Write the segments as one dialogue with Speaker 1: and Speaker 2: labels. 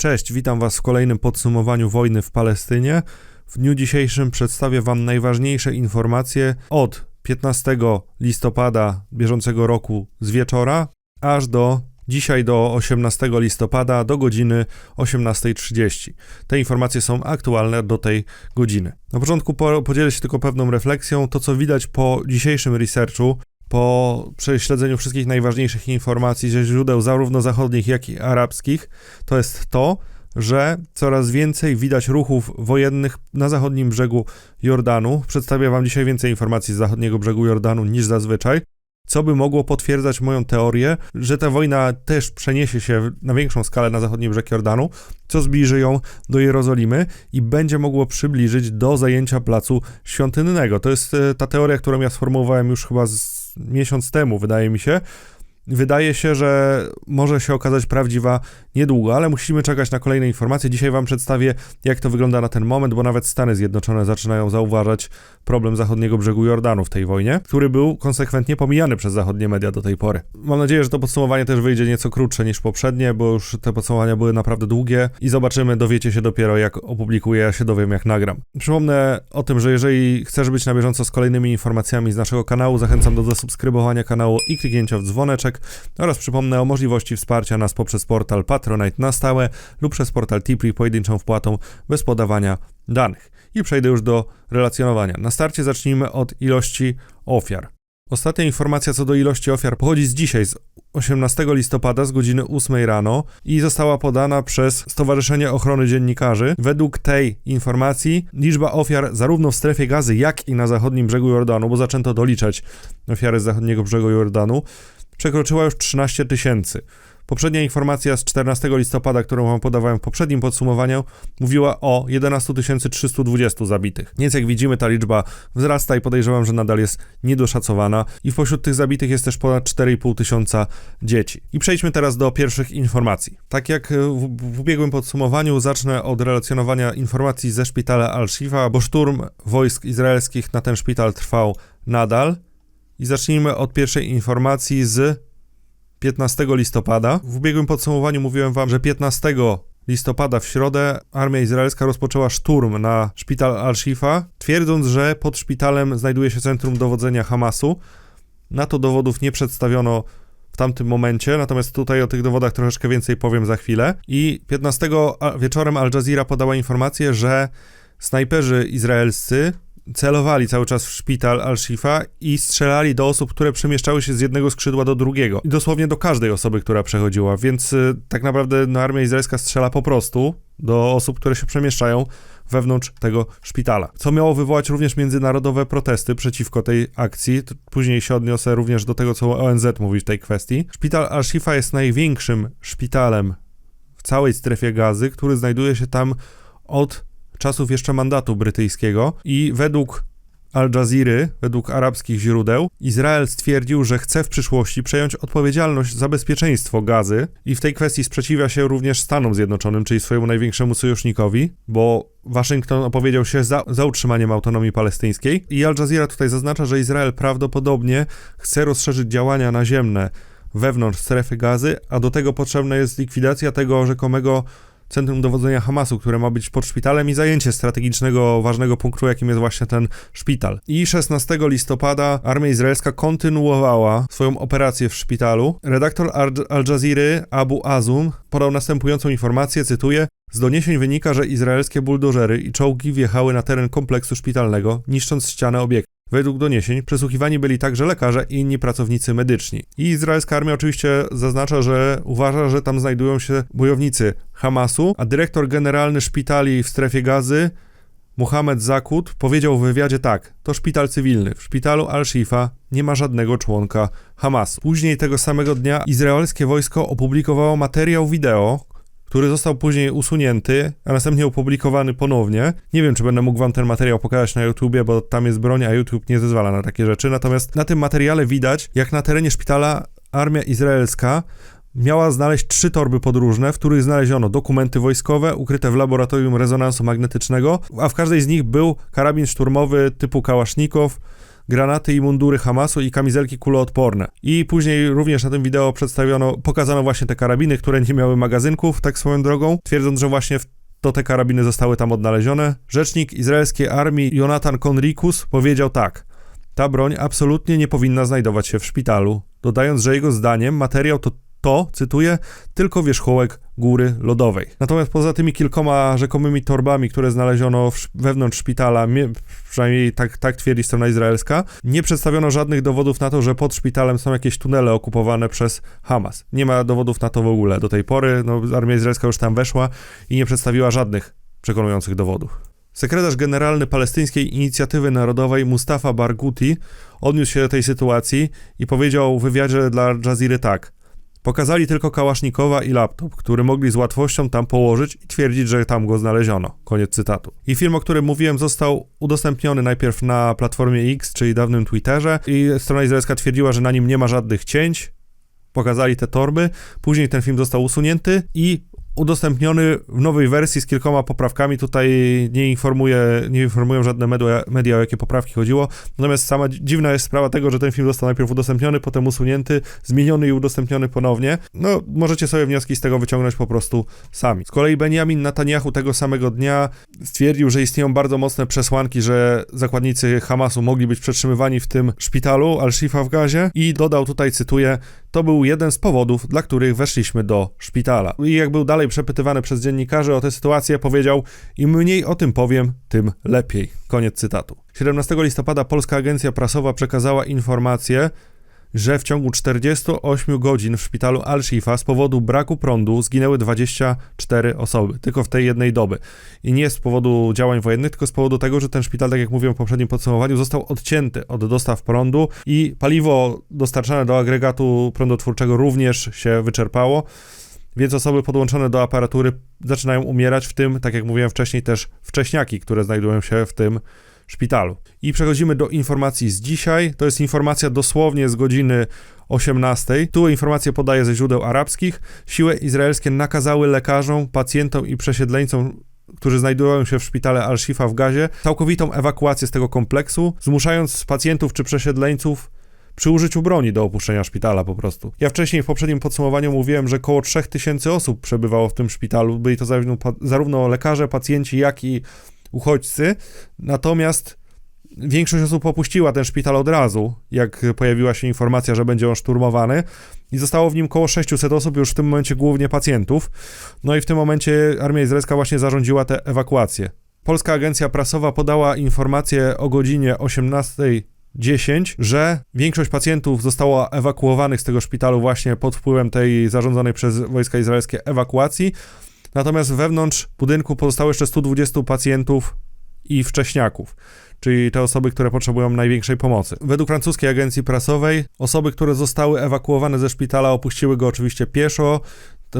Speaker 1: Cześć, witam Was w kolejnym podsumowaniu wojny w Palestynie. W dniu dzisiejszym przedstawię Wam najważniejsze informacje od 15 listopada bieżącego roku z wieczora aż do dzisiaj do 18 listopada do godziny 18.30. Te informacje są aktualne do tej godziny. Na początku po, podzielę się tylko pewną refleksją. To, co widać po dzisiejszym researchu, po prześledzeniu wszystkich najważniejszych informacji ze źródeł zarówno zachodnich, jak i arabskich, to jest to, że coraz więcej widać ruchów wojennych na zachodnim brzegu Jordanu. Przedstawię Wam dzisiaj więcej informacji z zachodniego brzegu Jordanu niż zazwyczaj, co by mogło potwierdzać moją teorię, że ta wojna też przeniesie się na większą skalę na zachodni brzeg Jordanu, co zbliży ją do Jerozolimy i będzie mogło przybliżyć do zajęcia placu świątynnego. To jest e, ta teoria, którą ja sformułowałem już chyba z miesiąc temu, wydaje mi się. Wydaje się, że może się okazać prawdziwa niedługo, ale musimy czekać na kolejne informacje. Dzisiaj Wam przedstawię, jak to wygląda na ten moment, bo nawet Stany Zjednoczone zaczynają zauważać problem zachodniego brzegu Jordanu w tej wojnie, który był konsekwentnie pomijany przez zachodnie media do tej pory. Mam nadzieję, że to podsumowanie też wyjdzie nieco krótsze niż poprzednie, bo już te podsumowania były naprawdę długie i zobaczymy, dowiecie się dopiero jak opublikuję, ja się dowiem jak nagram. Przypomnę o tym, że jeżeli chcesz być na bieżąco z kolejnymi informacjami z naszego kanału, zachęcam do zasubskrybowania kanału i kliknięcia w dzwoneczek oraz przypomnę o możliwości wsparcia nas poprzez portal Patronite na stałe lub przez portal Tipri pojedynczą wpłatą bez podawania danych. I przejdę już do relacjonowania. Na starcie zacznijmy od ilości ofiar. Ostatnia informacja co do ilości ofiar pochodzi z dzisiaj, z 18 listopada z godziny 8 rano i została podana przez Stowarzyszenie Ochrony Dziennikarzy. Według tej informacji liczba ofiar zarówno w strefie gazy, jak i na zachodnim brzegu Jordanu, bo zaczęto doliczać ofiary z zachodniego brzegu Jordanu, przekroczyła już 13 tysięcy. Poprzednia informacja z 14 listopada, którą wam podawałem w poprzednim podsumowaniu, mówiła o 11 320 zabitych. Więc jak widzimy, ta liczba wzrasta i podejrzewam, że nadal jest niedoszacowana. I pośród tych zabitych jest też ponad 4,5 tysiąca dzieci. I przejdźmy teraz do pierwszych informacji. Tak jak w, w ubiegłym podsumowaniu, zacznę od relacjonowania informacji ze szpitala Al-Shifa, bo szturm wojsk izraelskich na ten szpital trwał nadal. I zacznijmy od pierwszej informacji z 15 listopada. W ubiegłym podsumowaniu mówiłem wam, że 15 listopada w środę armia izraelska rozpoczęła szturm na szpital Al-Shifa, twierdząc, że pod szpitalem znajduje się centrum dowodzenia Hamasu. Na to dowodów nie przedstawiono w tamtym momencie, natomiast tutaj o tych dowodach troszeczkę więcej powiem za chwilę. I 15 wieczorem Al Jazeera podała informację, że snajperzy izraelscy celowali cały czas w szpital Al-Shifa i strzelali do osób, które przemieszczały się z jednego skrzydła do drugiego. I dosłownie do każdej osoby, która przechodziła, więc y, tak naprawdę no, armia izraelska strzela po prostu do osób, które się przemieszczają wewnątrz tego szpitala. Co miało wywołać również międzynarodowe protesty przeciwko tej akcji. Później się odniosę również do tego, co ONZ mówi w tej kwestii. Szpital Al-Shifa jest największym szpitalem w całej strefie gazy, który znajduje się tam od czasów jeszcze mandatu brytyjskiego i według Al Jazeera, według arabskich źródeł, Izrael stwierdził, że chce w przyszłości przejąć odpowiedzialność za bezpieczeństwo gazy i w tej kwestii sprzeciwia się również Stanom Zjednoczonym, czyli swojemu największemu sojusznikowi, bo Waszyngton opowiedział się za, za utrzymaniem autonomii palestyńskiej i Al Jazeera tutaj zaznacza, że Izrael prawdopodobnie chce rozszerzyć działania naziemne wewnątrz strefy gazy, a do tego potrzebna jest likwidacja tego rzekomego centrum dowodzenia Hamasu, które ma być pod szpitalem i zajęcie strategicznego, ważnego punktu, jakim jest właśnie ten szpital. I 16 listopada armia izraelska kontynuowała swoją operację w szpitalu. Redaktor Al Jazeera Abu Azum podał następującą informację, cytuję: z doniesień wynika, że izraelskie buldożery i czołgi wjechały na teren kompleksu szpitalnego, niszcząc ścianę obiektu. Według doniesień przesłuchiwani byli także lekarze i inni pracownicy medyczni. I izraelska armia oczywiście zaznacza, że uważa, że tam znajdują się bojownicy Hamasu, a dyrektor generalny szpitali w strefie gazy Muhammad Zakut powiedział w wywiadzie tak: To szpital cywilny. W szpitalu Al-Shifa nie ma żadnego członka Hamasu. Później tego samego dnia izraelskie wojsko opublikowało materiał wideo, który został później usunięty, a następnie opublikowany ponownie. Nie wiem, czy będę mógł wam ten materiał pokazać na YouTubie, bo tam jest broń, a YouTube nie zezwala na takie rzeczy. Natomiast na tym materiale widać, jak na terenie szpitala armia izraelska miała znaleźć trzy torby podróżne, w których znaleziono dokumenty wojskowe ukryte w laboratorium rezonansu magnetycznego, a w każdej z nich był karabin szturmowy typu Kałasznikow, granaty i mundury Hamasu i kamizelki kuloodporne. I później również na tym wideo przedstawiono, pokazano właśnie te karabiny, które nie miały magazynków, tak swoją drogą, twierdząc, że właśnie w to te karabiny zostały tam odnalezione. Rzecznik izraelskiej armii Jonathan Konrikus powiedział tak. Ta broń absolutnie nie powinna znajdować się w szpitalu, dodając, że jego zdaniem materiał to to, cytuję, tylko wierzchołek góry lodowej. Natomiast poza tymi kilkoma rzekomymi torbami, które znaleziono wewnątrz szpitala, przynajmniej tak, tak twierdzi strona izraelska, nie przedstawiono żadnych dowodów na to, że pod szpitalem są jakieś tunele okupowane przez Hamas. Nie ma dowodów na to w ogóle. Do tej pory no, armia izraelska już tam weszła i nie przedstawiła żadnych przekonujących dowodów. Sekretarz generalny Palestyńskiej Inicjatywy Narodowej Mustafa Barghouti odniósł się do tej sytuacji i powiedział w wywiadzie dla Jaziry tak – Pokazali tylko Kałasznikowa i laptop, który mogli z łatwością tam położyć i twierdzić, że tam go znaleziono. Koniec cytatu. I film, o którym mówiłem, został udostępniony najpierw na platformie X, czyli dawnym Twitterze, i strona izraelska twierdziła, że na nim nie ma żadnych cięć. Pokazali te torby, później ten film został usunięty i udostępniony w nowej wersji z kilkoma poprawkami. Tutaj nie, informuje, nie informują żadne media, media, o jakie poprawki chodziło. Natomiast sama dziwna jest sprawa tego, że ten film został najpierw udostępniony, potem usunięty, zmieniony i udostępniony ponownie. No, możecie sobie wnioski z tego wyciągnąć po prostu sami. Z kolei Benjamin Netanyahu tego samego dnia stwierdził, że istnieją bardzo mocne przesłanki, że zakładnicy Hamasu mogli być przetrzymywani w tym szpitalu Al-Shifa w Gazie i dodał tutaj, cytuję, to był jeden z powodów, dla których weszliśmy do szpitala. I jak był dalej przepytywany przez dziennikarzy o tę sytuację, powiedział: Im mniej o tym powiem, tym lepiej. Koniec cytatu. 17 listopada Polska Agencja Prasowa przekazała informację, że w ciągu 48 godzin w szpitalu Al-Shifa z powodu braku prądu zginęły 24 osoby, tylko w tej jednej doby. I nie z powodu działań wojennych, tylko z powodu tego, że ten szpital, tak jak mówiłem w poprzednim podsumowaniu, został odcięty od dostaw prądu i paliwo dostarczane do agregatu prądotwórczego również się wyczerpało. Więc osoby podłączone do aparatury zaczynają umierać, w tym, tak jak mówiłem wcześniej, też wcześniaki, które znajdują się w tym szpitalu. I przechodzimy do informacji z dzisiaj. To jest informacja dosłownie z godziny 18. Tu informację podaję ze źródeł arabskich. Siły izraelskie nakazały lekarzom, pacjentom i przesiedleńcom którzy znajdują się w szpitale Al-Shifa w Gazie, całkowitą ewakuację z tego kompleksu, zmuszając pacjentów czy przesiedleńców przy użyciu broni do opuszczenia szpitala po prostu. Ja wcześniej w poprzednim podsumowaniu mówiłem, że około 3000 osób przebywało w tym szpitalu. Byli to zarówno lekarze, pacjenci, jak i uchodźcy. Natomiast większość osób opuściła ten szpital od razu, jak pojawiła się informacja, że będzie on szturmowany. I zostało w nim około 600 osób, już w tym momencie głównie pacjentów. No i w tym momencie armia izraelska właśnie zarządziła tę ewakuację. Polska agencja prasowa podała informację o godzinie 18 10, że większość pacjentów została ewakuowanych z tego szpitalu właśnie pod wpływem tej zarządzonej przez wojska izraelskie ewakuacji. Natomiast wewnątrz budynku pozostało jeszcze 120 pacjentów i wcześniaków, czyli te osoby, które potrzebują największej pomocy. Według francuskiej agencji prasowej osoby, które zostały ewakuowane ze szpitala opuściły go oczywiście pieszo.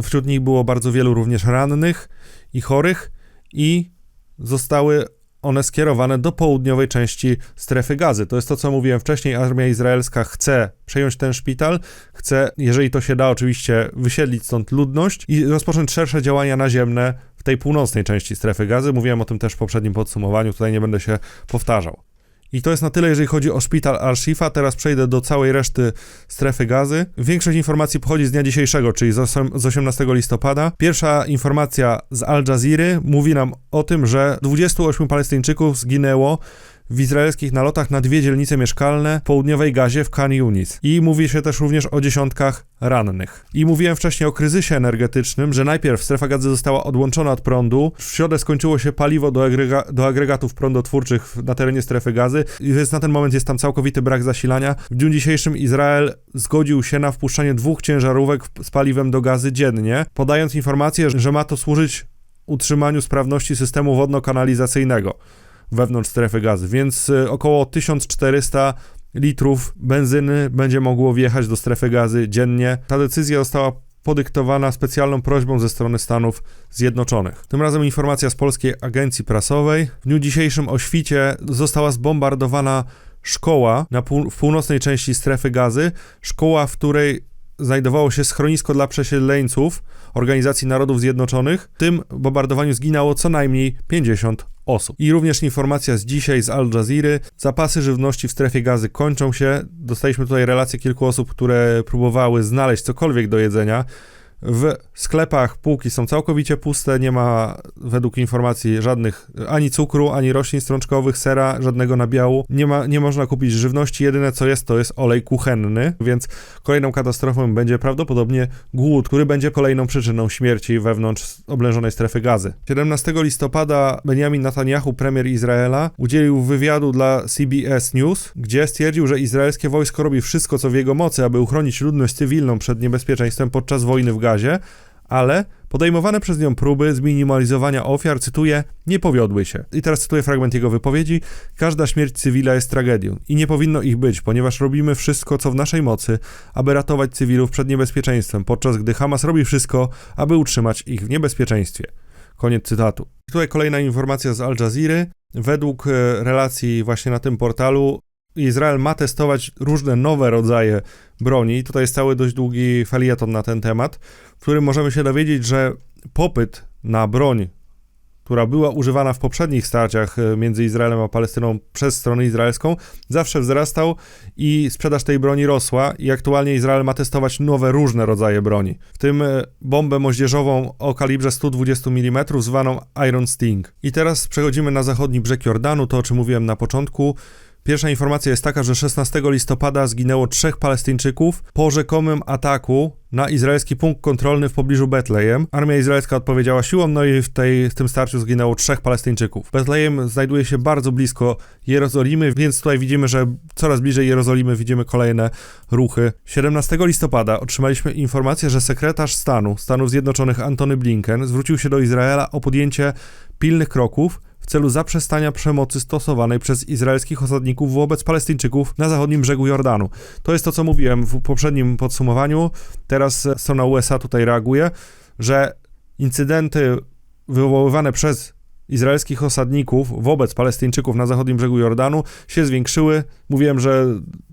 Speaker 1: Wśród nich było bardzo wielu również rannych i chorych i zostały one skierowane do południowej części strefy gazy. To jest to, co mówiłem wcześniej. Armia izraelska chce przejąć ten szpital, chce, jeżeli to się da, oczywiście wysiedlić stąd ludność i rozpocząć szersze działania naziemne w tej północnej części strefy gazy. Mówiłem o tym też w poprzednim podsumowaniu, tutaj nie będę się powtarzał. I to jest na tyle, jeżeli chodzi o szpital Al-Shifa. Teraz przejdę do całej reszty strefy gazy. Większość informacji pochodzi z dnia dzisiejszego, czyli z 18 listopada. Pierwsza informacja z Al Jazeera mówi nam o tym, że 28 Palestyńczyków zginęło w izraelskich nalotach na dwie dzielnice mieszkalne w południowej Gazie w Khan Yunis. I mówi się też również o dziesiątkach rannych. I mówiłem wcześniej o kryzysie energetycznym, że najpierw strefa gazy została odłączona od prądu, w środę skończyło się paliwo do, agrega do agregatów prądotwórczych na terenie strefy gazy, i więc na ten moment jest tam całkowity brak zasilania. W dniu dzisiejszym Izrael zgodził się na wpuszczanie dwóch ciężarówek z paliwem do gazy dziennie, podając informację, że ma to służyć utrzymaniu sprawności systemu wodno-kanalizacyjnego wewnątrz strefy gazy, więc y, około 1400 litrów benzyny będzie mogło wjechać do strefy gazy dziennie. Ta decyzja została podyktowana specjalną prośbą ze strony Stanów Zjednoczonych. Tym razem informacja z polskiej agencji prasowej. W dniu dzisiejszym o świcie została zbombardowana szkoła na pół, w północnej części strefy gazy. Szkoła, w której znajdowało się schronisko dla przesiedleńców Organizacji Narodów Zjednoczonych. W tym bombardowaniu zginęło co najmniej 50 osób. I również informacja z dzisiaj z Al Jazeera. Zapasy żywności w strefie gazy kończą się. Dostaliśmy tutaj relacje kilku osób, które próbowały znaleźć cokolwiek do jedzenia. W sklepach półki są całkowicie puste, nie ma według informacji żadnych ani cukru, ani roślin strączkowych, sera, żadnego nabiału. Nie, ma, nie można kupić żywności, jedyne co jest to jest olej kuchenny, więc kolejną katastrofą będzie prawdopodobnie głód, który będzie kolejną przyczyną śmierci wewnątrz oblężonej strefy gazy. 17 listopada Benjamin Netanyahu, premier Izraela, udzielił wywiadu dla CBS News, gdzie stwierdził, że izraelskie wojsko robi wszystko co w jego mocy, aby uchronić ludność cywilną przed niebezpieczeństwem podczas wojny w gazie, ale podejmowane przez nią próby zminimalizowania ofiar, cytuję, nie powiodły się. I teraz cytuję fragment jego wypowiedzi: Każda śmierć cywila jest tragedią i nie powinno ich być, ponieważ robimy wszystko, co w naszej mocy, aby ratować cywilów przed niebezpieczeństwem, podczas gdy Hamas robi wszystko, aby utrzymać ich w niebezpieczeństwie. Koniec cytatu. Tutaj kolejna informacja z Al Jazeera. Według e, relacji właśnie na tym portalu, Izrael ma testować różne nowe rodzaje broni. Tutaj jest cały dość długi felieton na ten temat, w którym możemy się dowiedzieć, że popyt na broń, która była używana w poprzednich starciach e, między Izraelem a Palestyną przez stronę izraelską, zawsze wzrastał i sprzedaż tej broni rosła i aktualnie Izrael ma testować nowe, różne rodzaje broni, w tym e, bombę moździerzową o kalibrze 120 mm zwaną Iron Sting. I teraz przechodzimy na zachodni brzeg Jordanu, to o czym mówiłem na początku. Pierwsza informacja jest taka, że 16 listopada zginęło trzech Palestyńczyków po rzekomym ataku na izraelski punkt kontrolny w pobliżu Betlejem. Armia izraelska odpowiedziała siłą, no i w, tej, w tym starciu zginęło trzech Palestyńczyków. Betlejem znajduje się bardzo blisko Jerozolimy, więc tutaj widzimy, że coraz bliżej Jerozolimy widzimy kolejne ruchy. 17 listopada otrzymaliśmy informację, że sekretarz stanu Stanów Zjednoczonych Antony Blinken zwrócił się do Izraela o podjęcie pilnych kroków celu zaprzestania przemocy stosowanej przez izraelskich osadników wobec Palestyńczyków na zachodnim brzegu Jordanu. To jest to, co mówiłem w poprzednim podsumowaniu. Teraz strona USA tutaj reaguje, że incydenty wywoływane przez izraelskich osadników wobec Palestyńczyków na zachodnim brzegu Jordanu się zwiększyły. Mówiłem, że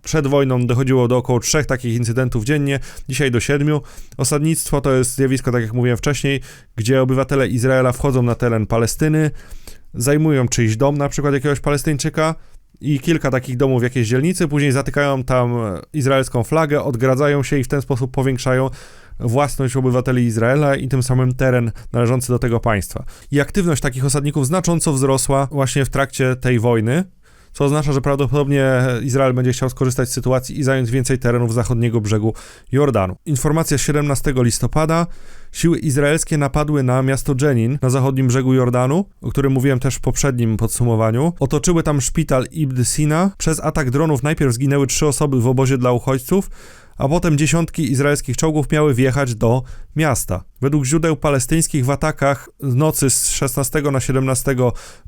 Speaker 1: przed wojną dochodziło do około trzech takich incydentów dziennie, dzisiaj do siedmiu. Osadnictwo to jest zjawisko, tak jak mówiłem wcześniej, gdzie obywatele Izraela wchodzą na teren Palestyny, zajmują czyjś dom, na przykład jakiegoś Palestyńczyka, i kilka takich domów w jakiejś dzielnicy, później zatykają tam izraelską flagę, odgradzają się i w ten sposób powiększają własność obywateli Izraela i tym samym teren należący do tego państwa. I aktywność takich osadników znacząco wzrosła właśnie w trakcie tej wojny, co oznacza, że prawdopodobnie Izrael będzie chciał skorzystać z sytuacji i zająć więcej terenów zachodniego brzegu Jordanu. Informacja z 17 listopada. Siły izraelskie napadły na miasto Jenin na zachodnim brzegu Jordanu, o którym mówiłem też w poprzednim podsumowaniu. Otoczyły tam szpital Ibn Sina. Przez atak dronów najpierw zginęły trzy osoby w obozie dla uchodźców, a potem dziesiątki izraelskich czołgów miały wjechać do miasta. Według źródeł palestyńskich w atakach z nocy z 16 na 17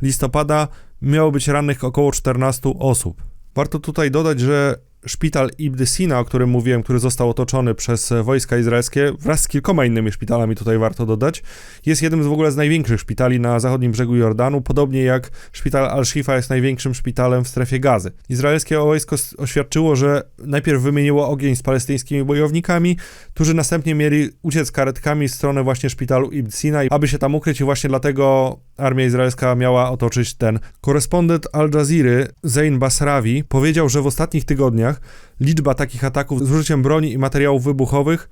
Speaker 1: listopada miało być rannych około 14 osób. Warto tutaj dodać, że szpital Ibn Sina, o którym mówiłem, który został otoczony przez wojska izraelskie, wraz z kilkoma innymi szpitalami, tutaj warto dodać, jest jednym z w ogóle z największych szpitali na zachodnim brzegu Jordanu, podobnie jak szpital Al-Shifa jest największym szpitalem w strefie gazy. Izraelskie wojsko oświadczyło, że najpierw wymieniło ogień z palestyńskimi bojownikami, którzy następnie mieli uciec karetkami w stronę właśnie szpitalu Ibn Sina, aby się tam ukryć i właśnie dlatego armia izraelska miała otoczyć ten. Korespondent Al Jazeera Zain Basrawi powiedział, że w ostatnich tygodniach liczba takich ataków z użyciem broni i materiałów wybuchowych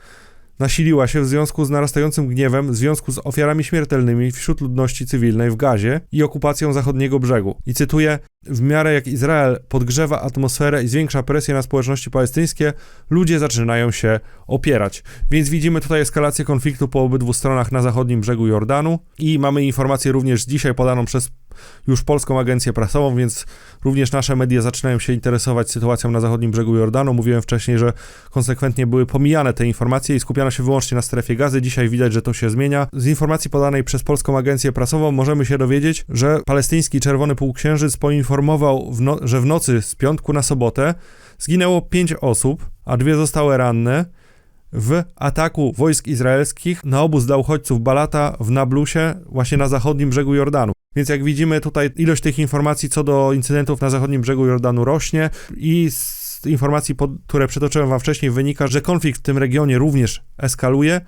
Speaker 1: nasiliła się w związku z narastającym gniewem w związku z ofiarami śmiertelnymi wśród ludności cywilnej w Gazie i okupacją zachodniego brzegu. I cytuję: W miarę jak Izrael podgrzewa atmosferę i zwiększa presję na społeczności palestyńskie, ludzie zaczynają się opierać. Więc widzimy tutaj eskalację konfliktu po obydwu stronach na zachodnim brzegu Jordanu i mamy informację również dzisiaj podaną przez już polską agencję prasową, więc również nasze media zaczynają się interesować sytuacją na zachodnim brzegu Jordanu. Mówiłem wcześniej, że konsekwentnie były pomijane te informacje i skupiano się wyłącznie na strefie gazy. Dzisiaj widać, że to się zmienia. Z informacji podanej przez polską agencję prasową możemy się dowiedzieć, że palestyński Czerwony Półksiężyc poinformował, w no że w nocy z piątku na sobotę zginęło pięć osób, a dwie zostały ranne w ataku wojsk izraelskich na obóz dla uchodźców Balata w Nablusie, właśnie na zachodnim brzegu Jordanu. Więc jak widzimy tutaj ilość tych informacji co do incydentów na zachodnim brzegu Jordanu rośnie i z informacji, które przytoczyłem wam wcześniej wynika, że konflikt w tym regionie również eskaluje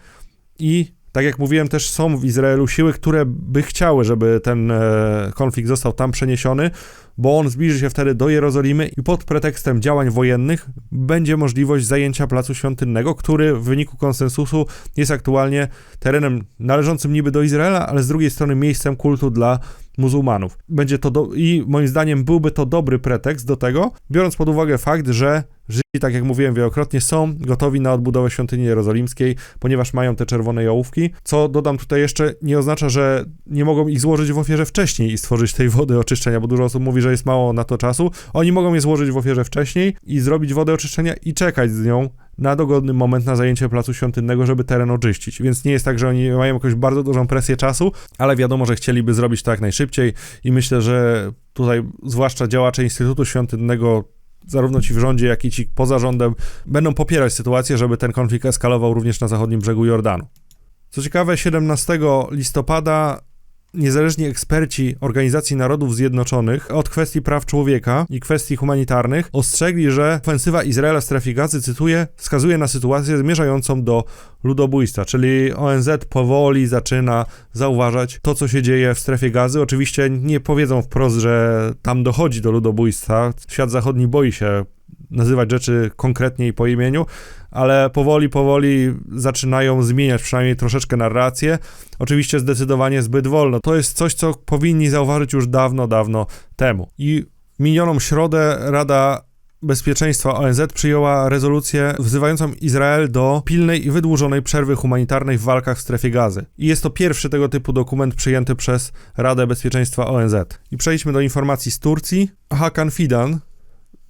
Speaker 1: i Tak jak mówiłem, też są w Izraelu siły, które by chciały, żeby ten e, konflikt został tam przeniesiony, bo on zbliży się wtedy do Jerozolimy i pod pretekstem działań wojennych będzie możliwość zajęcia Placu Świątynnego, który w wyniku konsensusu jest aktualnie terenem należącym niby do Izraela, ale z drugiej strony miejscem kultu dla muzułmanów. Będzie to do... i moim zdaniem byłby to dobry pretekst do tego, biorąc pod uwagę fakt, że Żydzi, tak jak mówiłem wielokrotnie, są gotowi na odbudowę świątyni jerozolimskiej, ponieważ mają te czerwone jałówki, co dodam tutaj jeszcze, nie oznacza, że nie mogą ich złożyć w ofierze wcześniej i stworzyć tej wody oczyszczenia, bo dużo osób mówi, że jest mało na to czasu. Oni mogą je złożyć w ofierze wcześniej i zrobić wodę oczyszczenia i czekać z nią na dogodny moment na zajęcie placu świątynnego, żeby teren oczyścić. Więc nie jest tak, że oni mają jakąś bardzo dużą presję czasu, ale wiadomo, że chcieliby zrobić to jak najszybciej i myślę, że tutaj zwłaszcza działacze Instytutu Świątynnego zarówno ci w rządzie, jak i ci poza rządem będą popierać sytuację, żeby ten konflikt eskalował również na zachodnim brzegu Jordanu. Co ciekawe, 17 listopada niezależni eksperci Organizacji Narodów Zjednoczonych od kwestii praw człowieka i kwestii humanitarnych ostrzegli, że ofensywa Izraela strefie gazy, cytuję, wskazuje na sytuację zmierzającą do ludobójstwa, czyli ONZ powoli zaczyna zauważać to, co się dzieje w strefie gazy. Oczywiście nie powiedzą wprost, że tam dochodzi do ludobójstwa. Świat zachodni boi się nazywać rzeczy konkretnie i po imieniu, ale powoli, powoli zaczynają zmieniać przynajmniej troszeczkę narrację. Oczywiście zdecydowanie zbyt wolno. To jest coś, co powinni zauważyć już dawno, dawno temu. I minioną środę Rada Bezpieczeństwa ONZ przyjęła rezolucję wzywającą Izrael do pilnej i wydłużonej przerwy humanitarnej w walkach w strefie gazy. I jest to pierwszy tego typu dokument przyjęty przez Radę Bezpieczeństwa ONZ. I przejdźmy do informacji z Turcji. Hakan Fidan,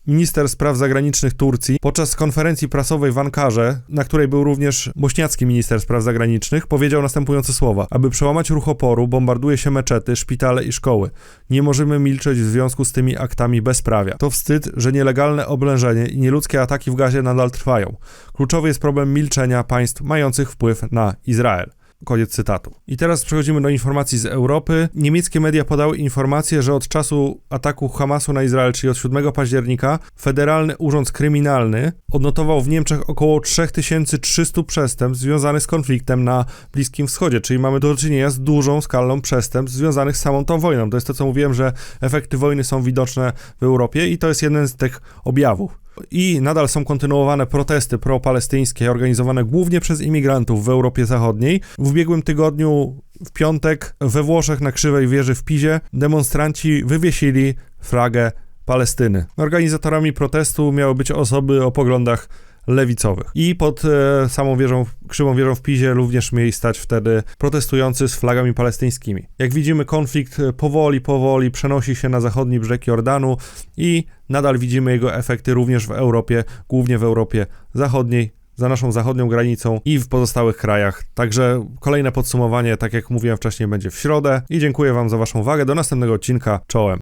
Speaker 1: minister spraw zagranicznych Turcji podczas konferencji prasowej w Ankarze, na której był również bośniacki minister spraw zagranicznych, powiedział następujące słowa: Aby przełamać ruch oporu, bombarduje się meczety, szpitale i szkoły. Nie możemy milczeć w związku z tymi aktami bezprawia. To wstyd, że nielegalne oblężenie i nieludzkie ataki w gazie nadal trwają. Kluczowy jest problem milczenia państw mających wpływ na Izrael. Koniec cytatu. I teraz przechodzimy do informacji z Europy. Niemieckie media podały informację, że od czasu ataku Hamasu na Izrael, czyli od 7 października, Federalny Urząd Kryminalny odnotował w Niemczech około 3300 przestępstw związanych z konfliktem na Bliskim Wschodzie, czyli mamy do czynienia z dużą skalą przestępstw związanych z samą tą wojną. To jest to, co mówiłem, że efekty wojny są widoczne w Europie i to jest jeden z tych objawów. I nadal są kontynuowane protesty pro-palestyńskie, organizowane głównie przez imigrantów w Europie Zachodniej. W ubiegłym tygodniu, w piątek, we Włoszech na Krzywej Wieży w Pizie, demonstranci wywiesili flagę Palestyny. Organizatorami protestu miały być osoby o poglądach lewicowych. I pod e, samą wieżą, krzywą wieżą w Pizie również mieli stać wtedy protestujący z flagami palestyńskimi. Jak widzimy, konflikt e, powoli, powoli przenosi się na zachodni brzeg Jordanu i nadal widzimy jego efekty również w Europie, głównie w Europie Zachodniej, za naszą zachodnią granicą i w pozostałych krajach. Także kolejne podsumowanie, tak jak mówiłem wcześniej, będzie w środę i dziękuję Wam za Waszą uwagę. Do następnego odcinka. Czołem.